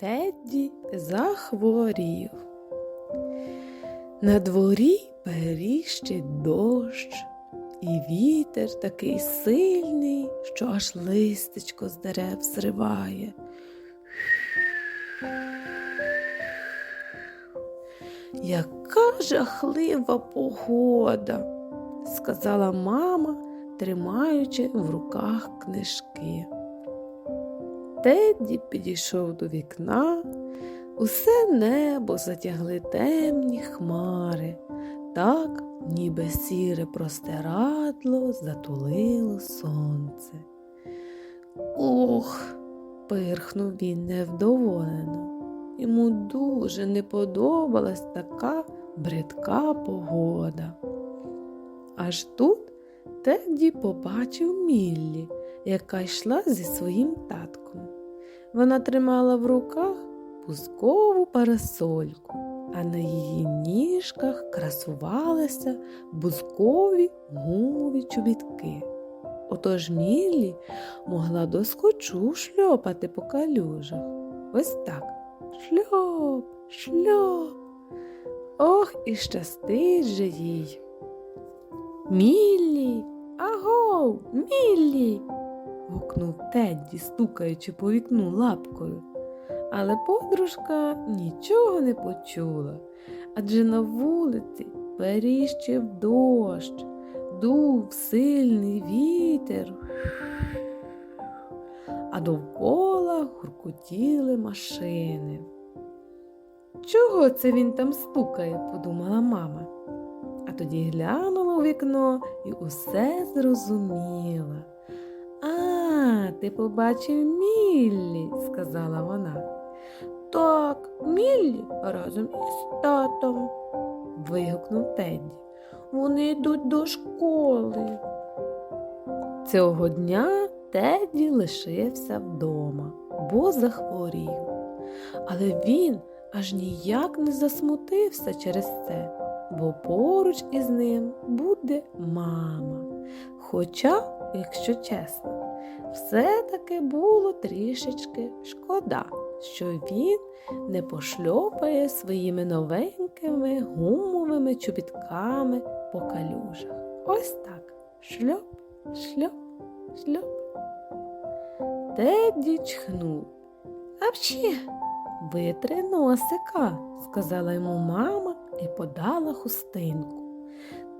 Тедді захворів. На дворі періщить дощ, і вітер такий сильний, що аж листечко з дерев зриває. Яка жахлива погода, сказала мама, тримаючи в руках книжки. Тедді підійшов до вікна, усе небо затягли темні хмари, так, ніби сіре простирадло затулило сонце. Ох, пирхнув він невдоволено. Йому дуже не подобалась така бридка погода. Аж тут Тедді побачив Міллі, яка йшла зі своїм татком. Вона тримала в руках пускову парасольку, а на її ніжках красувалися бузкові гумові чобітки. Отож Міллі могла доскочу шльопати по калюжах. Ось так. Шльоп, шльоп. Ох, і щастить же їй. Міллі, агов, Міллі. Гукнув Тедді, стукаючи по вікну лапкою. Але подружка нічого не почула, адже на вулиці періщив дощ, дув сильний вітер, а довкола гуркотіли машини. Чого це він там стукає? подумала мама. А тоді глянула у вікно і усе зрозуміла. Ти побачив Міллі, сказала вона. Так, Міллі разом із татом, вигукнув Тедді. Вони йдуть до школи. Цього дня Тедді лишився вдома, бо захворів. Але він аж ніяк не засмутився через це, бо поруч із ним буде мама. Хоча, якщо чесно, все-таки було трішечки шкода, що він не пошльопає своїми новенькими гумовими чобітками по калюжах. Ось так. Шльоп, шльоп, шльоп. Тедді чхнув. Апчі, витри носика, сказала йому мама і подала хустинку.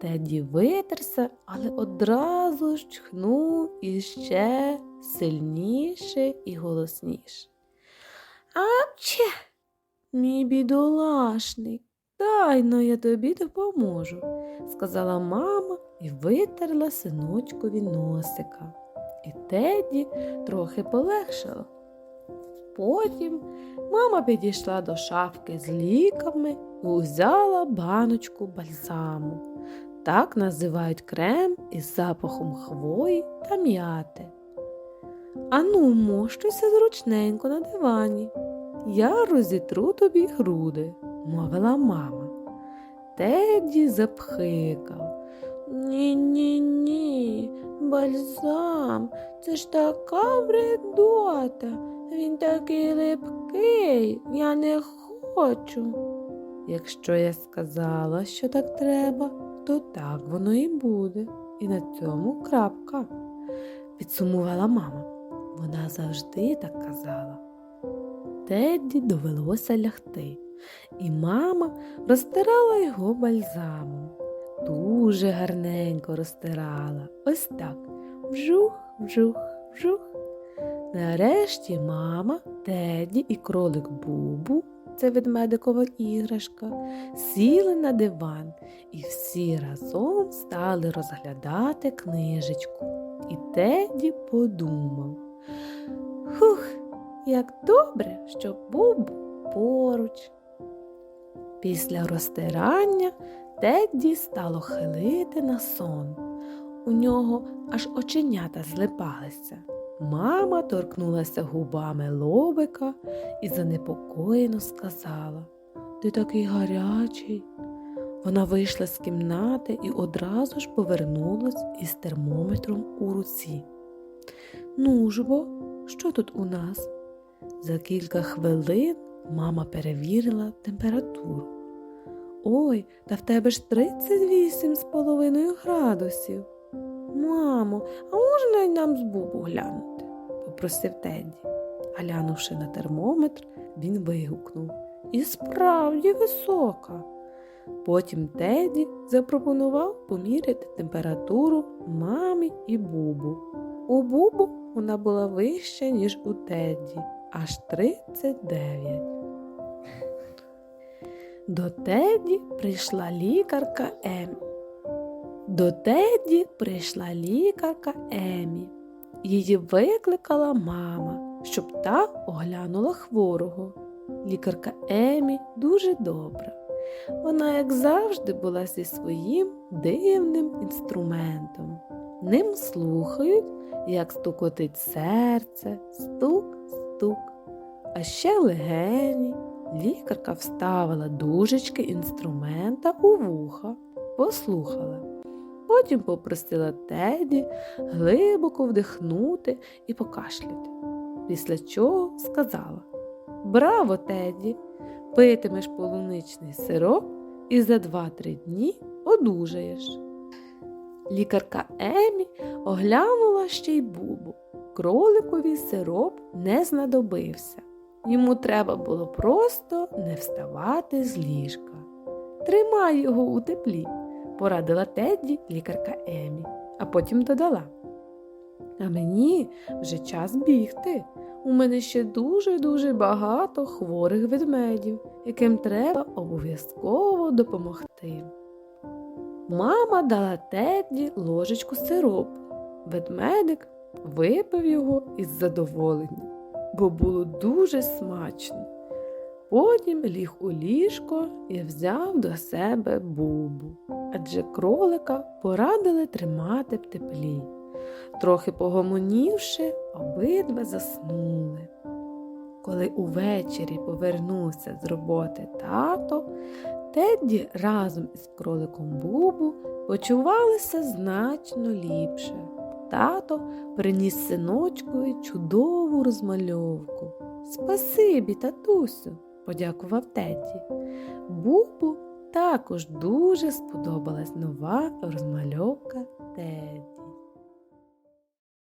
Теді витерся, але одразу чхнув іще сильніше і голосніше. Апче, мій бідолашний, дай но я тобі допоможу, сказала мама і витерла синочкові носика. І Теді трохи полегшало. Потім мама підійшла до шафки з ліками і узяла баночку бальзаму. Так називають крем із запахом хвої та м'яти. Ану, мощуйся зручненько на дивані. Я розітру тобі груди, мовила мама. Теді запхикав. Ні, ні, ні, бальзам, це ж така вредота. Він такий липкий, я не хочу. Якщо я сказала, що так треба, то так воно і буде. І на цьому крапка, підсумувала мама. Вона завжди так казала. Тедді довелося лягти, і мама розтирала його бальзамом. Дуже гарненько розтирала. Ось так. Вжух, вжух, вжух. Нарешті мама, Теді і кролик Бубу, це ведмедикова іграшка, сіли на диван і всі разом стали розглядати книжечку. І Теді подумав. Хух, як добре, що Бубу поруч. Після розтирання Тедді стало хилити на сон. У нього аж оченята злипалися. Мама торкнулася губами лобика і занепокоєно сказала Ти такий гарячий. Вона вийшла з кімнати і одразу ж повернулась із термометром у руці. Ну ж бо, що тут у нас? За кілька хвилин мама перевірила температуру. Ой, та в тебе ж 38 з половиною градусів. Мамо, а можна й нам з Бубу глянути? попросив Тедді. Глянувши на термометр, він вигукнув. І справді висока. Потім Теді запропонував поміряти температуру мамі і Бубу. У Бубу вона була вища, ніж у Тедді, аж 39. До Теді прийшла лікарка Емі. До Теді прийшла лікарка Емі. Її викликала мама, щоб та оглянула хворого. Лікарка Емі дуже добра. Вона, як завжди, була зі своїм дивним інструментом. Ним слухають, як стукотить серце, стук, стук. А ще легені. Лікарка вставила дужечки інструмента у вуха, послухала. Потім попросила Теді глибоко вдихнути і покашляти. Після чого сказала Браво, Теді! Питимеш полуничний сироп і за 2-3 дні одужаєш. Лікарка Емі оглянула ще й бубу. Кроликові сироп не знадобився. Йому треба було просто не вставати з ліжка. Тримай його у теплі, порадила Тедді лікарка Емі, а потім додала. А мені вже час бігти. У мене ще дуже-дуже багато хворих ведмедів, яким треба обов'язково допомогти. Мама дала Тедді ложечку сиропу. Ведмедик випив його із задоволенням, бо було дуже смачно. Потім ліг у ліжко і взяв до себе бубу, адже кролика порадили тримати в теплі. Трохи погомонівши, обидва заснули. Коли увечері повернувся з роботи тато, Тедді разом із кроликом Бубу почувалися значно ліпше. Тато приніс синочкові чудову розмальовку. Спасибі, татусю, подякував Тедді. Бубу також дуже сподобалась нова розмальовка Тедді.